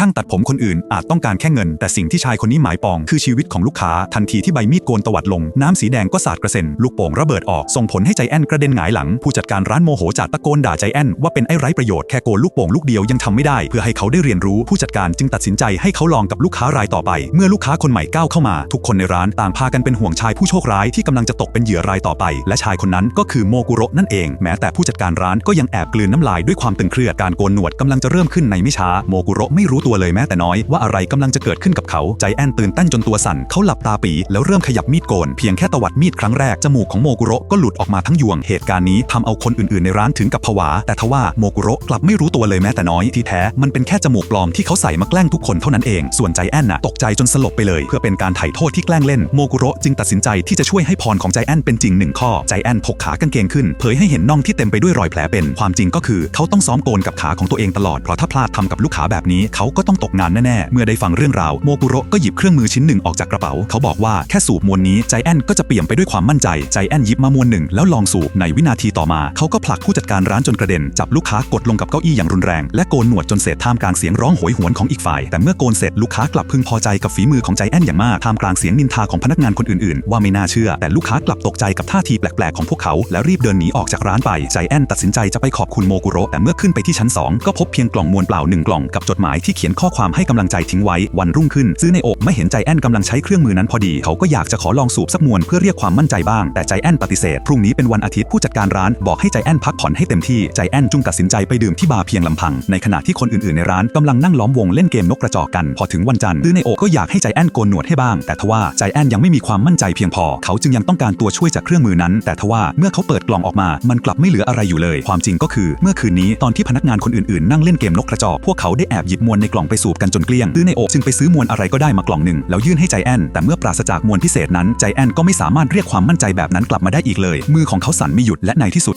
ช่างตัดผมคนอื่นอาจต้องการแค่เงิน แต่สิ่งที่ชายคนนี้หมายปองคือชีวิตของลูกค้าทันทีที่ใบมีดโกนตวัดลง น้ำสีแดงก็สาดกระเซ็นลูกโป่งระเบิดออกส่งผลให้ใจแอนกระเด็นหงายหลัง ผู้จัดการร้านโมโหจัดตะโกนด่าใจแอนว่าเป็นไอ้ไร้ประโยชน์แค่โกนลูกโป่งลูกเดียวยังทำไม่ได้เพื่อให้เขาได้เรียนรู้ผู้จัดการจึงตัดสินใจให้เขาลองกับลูกค้ารายต่อไป เมื่อลูกค้าคนใหม่ก้าวเข้ามา ทุกคนในร้านต่างพากันเป็นห่วงชายผู้โชคร้ายที่กำลังจะตกเป็นเหยื่อรายต่อไป และชายคนนั้นก็คือโมกุโระนั่นเอง แม้แต่ผู้จัดการร้านก็ยังแอบกลืนน้ำลายด้วยความตึงเครียดการโกนหนวดกำลังจะเริ่มขึ้นในไม่ช้าโมกุโระไม่รู้ตัวเลยแม้แต่น้อยว่าอะไรกำลังจะเกิดขึ้นกับเขา ใจแอนตื่นเต้นจนตัวสั่น เขาหลับตาปีแล้วเริ่มขยับมีดโกน เพียงแค่ตวัดมีดครั้งแรก จมูกของโมกุโระก็หลุดออกมาทั้งยวง เหตุการณ์นี้ทำเอาคนอื่นๆ ในร้านถึงกับผวา แต่ทว่าโมกุโระกลับไม่รู้ตัวเลยแม้แต่น้อย ที่แท้มันเป็นแค่จมูกปลอมที่เขาใส่มาแกล้งทุกคนเท่านั้นเอง ส่วนใจแอนน่ะตกใจจนสลบไปเลย เพื่อเป็นการไถ่โทษที่แกล้งเล่น โมกุโระจึงตัดสินใจที่จะช่วยให้พรของใจแอนเป็นจริงหนึ่งข้อ ใจแอนถกขากางเกงขึ้น เผยให้เห็นน่องที่เต็มไปด้วยรอยแผลเป็น ความจริงก็คือเขาต้องซ้อมโกนกับขาของตัวเองตลอด เพราะถ้าพลาดทำกับลูกค้าแบบนี้เขาก็ต้องตกงานแน่ๆ เมื่อได้ฟังเรื่องราว โมกุโระก็หยิบเครื่องมือชิ้นหนึ่งออกจากกระเป๋า เขาบอกว่าแค่สูบมวลนี้ใจแอนก็จะเปี่ยมไปด้วยความมั่นใจ ใจแอนหยิบมามวลหนึ่งแล้วลองสูบในวินาทีต่อมา เขาก็ผลักผู้จัดการร้านจนกระเด็น จับลูกค้ากดลงกับเก้าอี้อย่างรุนแรง และโกนหนวดจนเศษท่ามกลางเสียงร้องโหยหวนของอีกฝ่าย แต่เมื่อโกนเสร็จลูกค้ากลับพึงพอใจกับฝีมือของใจแอนอย่างมากท่ามกลางเสียงนินทาของพนักงานคนอื่นๆ ว่าไม่น่าเชื่อ แต่ลูกค้ากลับตกใจกับท่าทีแปลกๆของพวกเขา แล้วรีบเดินหนีออกจากร้านไป ใจแอนตัดสินใจจะไปขอบคุณโมกุโระแต่เมื่อขึ้นไปที่ชั้น2ก็พบเพียงกล่องมวลเปล่าหนึ่งกล่องกับจดหมายที่เขียนข้อความให้กำลังใจทิ้งไว้วันรุ่งขึ้น ซื้อในอกไม่เห็นใจแอนกำลังใช้เครื่องมือนั้นพอดี เขาก็อยากจะขอลองสูบสักมวนเพื่อเรียกความมั่นใจบ้าง แต่ใจแอนปฏิเสธ พรุ่งนี้เป็นวันอาทิตย์ผู้จัดการร้านบอกให้ใจแอนพักผ่อนให้เต็มที่ ใจแอนจึงตัดสินใจไปดื่มที่บาร์เพียงลำพัง ในขณะที่คนอื่นๆในร้านกำลังนั่งล้อมวงเล่นเกมนกกระจอกกัน พอถึงวันจันทร์ซื้อในอกก็อยากให้ใจแอนโกนหนวดให้บ้าง แต่ทว่าใจแอนยังไม่มีความมั่นใจเพียงพอ เขาจึงยังต้องการตัวช่วยจากเครื่องมือนั้น แต่ทว่าเมื่อเขาเปิดกล่องออกมา มันกลับไม่เหลืออะไรอยู่เลย ความจริงก็คือ เมื่อคืนนี้ตอนที่พนักงานคนอื่นๆนั่งเล่นเกมนกกระจอกพวกเขาได้แอบหยิบมวลในกล่องไปสูบกันจนเกลี้ยงซื้อในอกจึงไปซื้อมวลอะไรก็ได้มากล่องหนึ่งแล้วยื่นให้ใจแอนแต่เมื่อปราศจากมวลพิเศษนั้นใจแอนก็ไม่สามารถเรียกความมั่นใจแบบนั้นกลับมาได้อีกเลย มือของเขาสั่นไม่หยุดและในที่สุด